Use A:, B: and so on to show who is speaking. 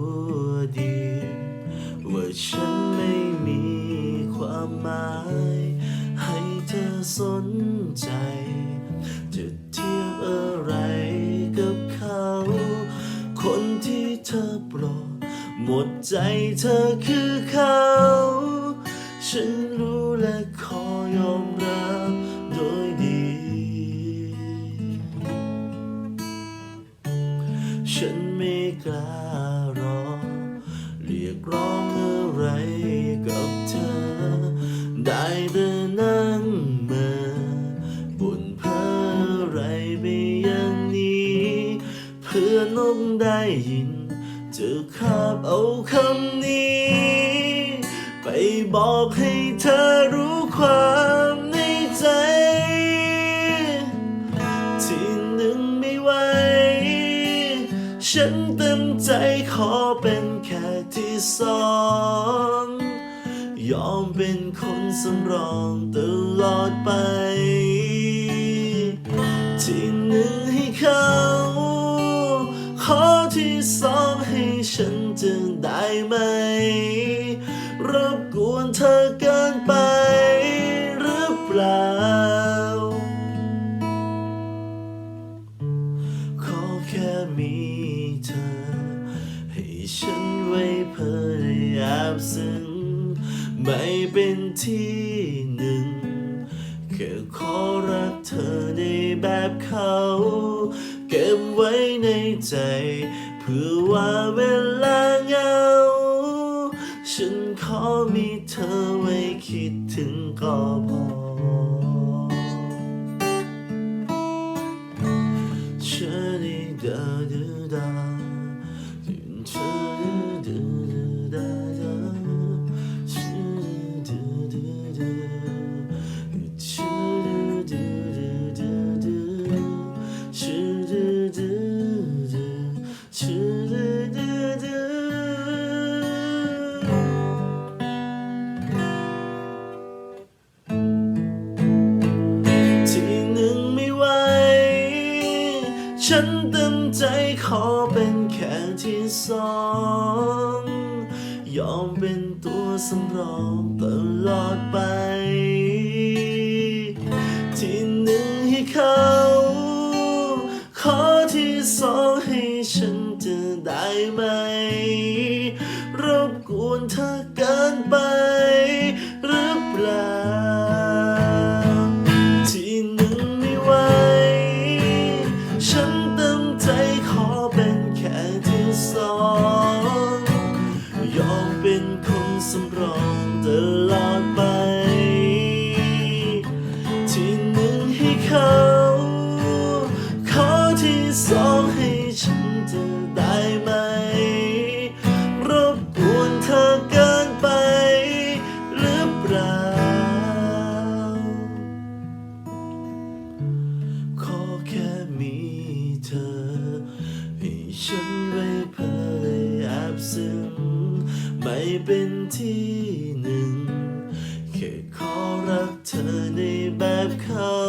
A: วดี ว่าฉันไม่มีความหมาย ให้เธอสนใจ จะเทียบอะไรกับเขา คนที่เธอโปรดหมดใจเธอคือเขา ฉันรู้และขอยอมรับโดยดี ฉันไม่กล้า กร้องอะไรกับเธอ ได้แต่นั่งเมื่อบนเพ้ออะไรไปอย่างนี้ เพื่อนกได้ยิน จะคาบเอาคำนี้ ไปบอกให้เธอรู้ความในใจที่หนึ่งไม่ไหวฉันเต็มใจขอเป็น ค่ที่สองยอมเป็นคนสำรองตลอดไป ที่หนึ่งให้เขา ขอที่สองให้ฉันจะได้ไหม รบกวนเธอเกินไปหรือเปล่า ขอแค่มีเธอ ฉันไว้เพื่ออาบซึ้งไม่เป็นที่หนึ่งแค่ขอรักเธอในแบบเขา เก็บไว้ในใจเพื่อว่าเวลาเหงา ฉันขอมีเธอไว้คิดถึงก็พอ Shady da da ฉันเต็มใจขอเป็นแค่ที่สอง ยอมเป็นตัวสำรองตลอดไป ที่หนึ่งให้เขา ขอที่สองให้ฉันจะได้ไหม รบกวนเธอเกินไป หรือเปล่า ป็นที่หนึ่งแค่ขอรักเธอในแบบเขา